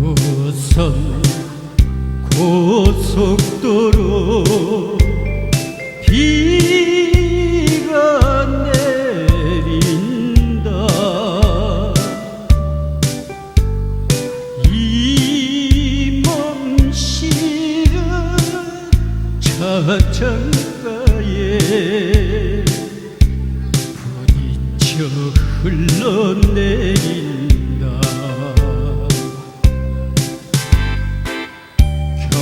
경부선 고속도로 비가 내린다. 이 몸실은 차창가에 부딪혀 흘러내린다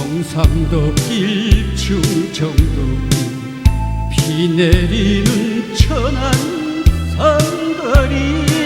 경상도 길 충청도. 비 내리는 천안 산거리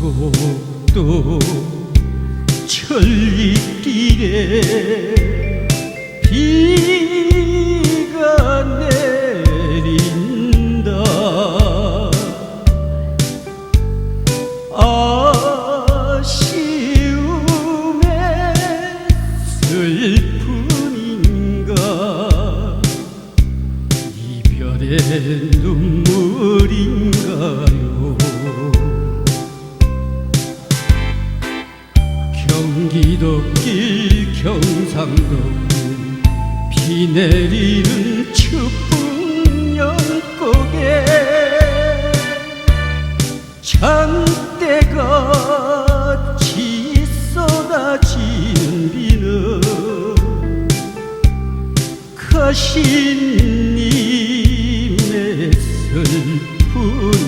고속도 천리길에 비가 내린다. 아쉬움에 슬픔인가? 이별의 눈물인가 기독길 경상도 비 내리는 추운 연곡에 잔대같이 쏟아지는 비는 가신님의 슬픈